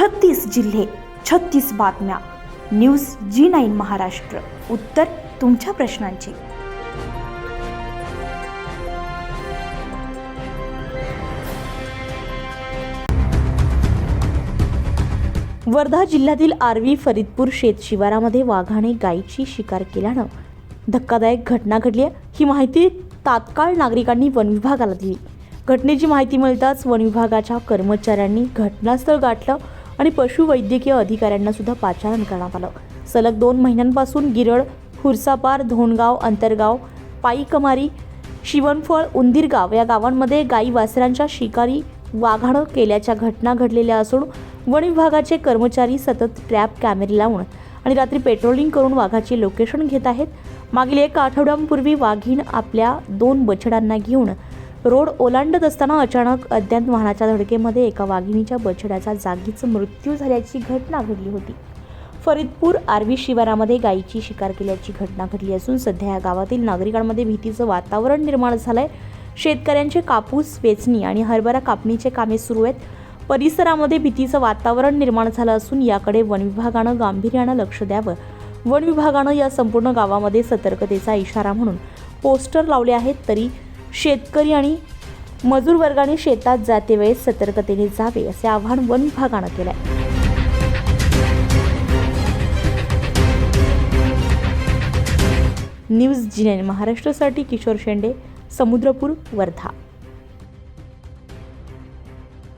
छत्तीस जिल्हे छत्तीस बातम्या. News G nine Maharashtra. उत्तर तुमच्या प्रश्नांची. वर्धा जिल्ह्यातील आर्वी फरीदपूर शेत शिवारामध्ये वाघाने गायीची शिकार केल्यानं धक्कादायक घटना घडली आहे. ही माहिती तात्काळ नागरिकांनी वनविभागाला दिली. घटनेची माहिती मिळताच वनविभागाच्या कर्मचाऱ्यांनी घटनास्थळ गाठलं. आणि पशुवैद्यकीय अधिकाऱ्यांना सुद्धा पाचारण करण्यात आलं. सलग दोन महिन्यांपासून गिरड खुर्सापार धोणगाव अंतरगाव पायीकमारी शिवणफळ उंदीरगाव या गावांमध्ये गाई वासरांच्या शिकारी वाघाणं केल्याच्या घटना घडलेल्या असून वन विभागाचे कर्मचारी सतत ट्रॅप कॅमेरे लावून आणि रात्री पेट्रोलिंग करून वाघाचे लोकेशन घेत आहेत. मागील एक आठवड्यांपूर्वी वाघीण आपल्या दोन बछड्यांना घेऊन रोड ओलांडत असताना अचानक अज्ञात वाहनाच्या धडकेमध्ये एका वाघिणीच्या बछड्याचा जागीच मृत्यू झाल्याची घटना घडली होती. फरीदपूर आर्वी शिवारामध्ये गायीची शिकार केल्याची घटना घडली असून सध्या या गावातील नागरिकांमध्ये भीतीचं वातावरण निर्माण झालंय. शेतकऱ्यांचे कापूस वेचणी आणि हरभरा कापणीचे कामे सुरू आहेत. परिसरामध्ये भीतीचं वातावरण निर्माण झालं असून याकडे वन विभागानं गांभीर्यानं लक्ष द्यावं. वन विभागानं या संपूर्ण गावामध्ये सतर्कतेचा इशारा म्हणून पोस्टर लावले आहेत तरी शेतकरी आणि मजूर वर्गाने शेतात जाते वेळेस सतर्कतेने जावे असे आवाहन वन विभागानं केलं आहे न्यूज जिनेन महाराष्ट्रासाठी किशोर शेंडे समुद्रपूर वर्धा.